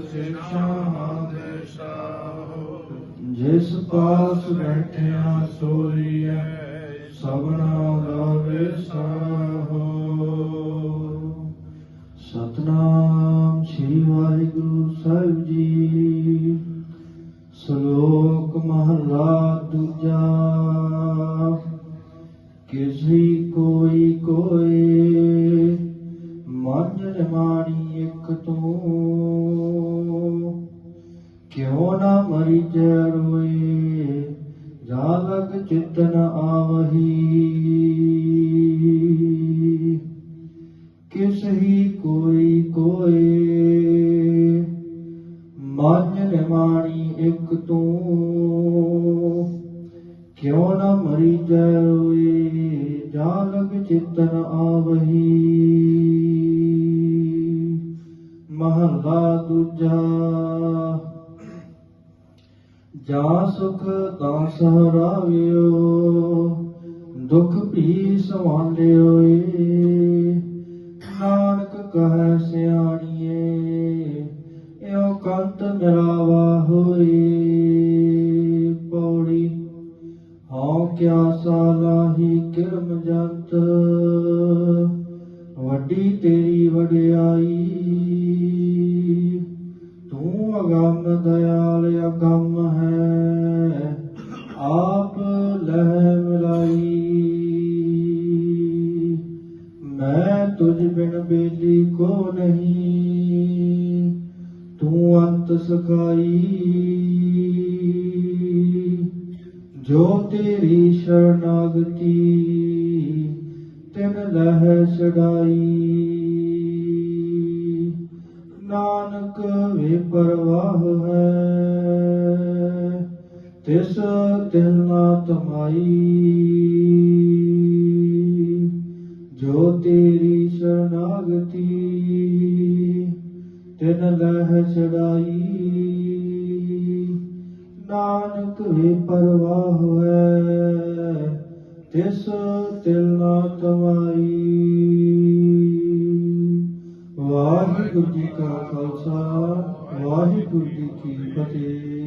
ਸਿਖਾਂ ਦੇ ਜਿਸ ਪਾਸ ਬੈਠਿਆ ਸੋਈਐ ਸਭਨਾ ਦਾ ਵਿਸਾਹੋ ਸਤਨਾਮ ਸ੍ਰੀ ਵਾਹਿਗੁਰੂ ਸਾਹਿਬ ਜੀ। ਸ਼ਲੋਕ ਮਹਲਾ ਦੂਜਾ। ਕਿਸੇ ਕੋਈ ਕੋਈ ਮਨ ਮਾਣੀ ਇੱਕ ਤੂੰ। ਕਿਉ ਨਾ ਮਰੀ ਜੈ ਰੋਏ ਜਾ ਲਗ ਚਿਤ ਨ ਆਵਹੀ। ਕਿਸ ਹੀ ਕੋਈ ਕੋਏ? ਮਨ ਨਿਮਾਣੀ ਇੱਕ ਤੂੰ। ਕਿਉ ਨਾ ਮਰੀ ਜੈ ਰੋਏ ਜਾ ਲਗ ਚਿਤ ਨ ਆਵਹੀ। ਮਹਲਾ ਦੂਜਾ। ਜਾ ਸੁਖ ਤਾਂ ਸਹਰਾਵਿਓ, ਦੁਖ ਵੀ ਸੰਭਾਲਿਓ ਏ। ਨਾਨਕ ਕਹੈ ਸਿਆਣੀਏ, ਇਉ ਕੰਤ ਮਿਲਾਵਾ ਹੋਏ। ਪੌੜੀ, ਹਉ ਕਿਆ ਸਾਲਾਹੀ ਕਿਰਮ ਜੰਤ, ਵੱਡੀ ਤੇਰੀ ਵਡਿਆਈ। ਤੂੰ ਅਗੰਮ ਦਇਆਲ ਅਗੰਮ ਹੈ ਤੁਝ ਬਿਨ ਬੇਲੀ ਕੋ ਨਹੀਂ, ਤੂੰ ਅੰਤ ਸਖਾਈ। ਜੋ ਤੇਰੀ ਸ਼ਰਨਾਗਤੀ, ਤਿਨ ਲਹਿ ਛਡਾਈ। ਨਾਨਕ ਵੇ ਪਰਵਾਹ ਹੈ, ਤਿਸ ਤਿਲ ਨਾ ਤਮਾਈ। ਜੋ ਤੇਰੀ ਸ਼ਰਨਾਗਤੀ, ਤਿਨ ਲਹਿ ਛਡਾਈ ਨਾਨਕ ਵੇ ਪਰਵਾਹ ਹੈ ਤਿਸ ਤਿਲ ਨਾ ਤਮਾਈ। ਵਾਹਿਗੁਰੂ ਜੀ ਕਾ ਖਾਲਸਾ, ਵਾਹਿਗੁਰੂ ਜੀ ਕੀ ਫਤਿਹ।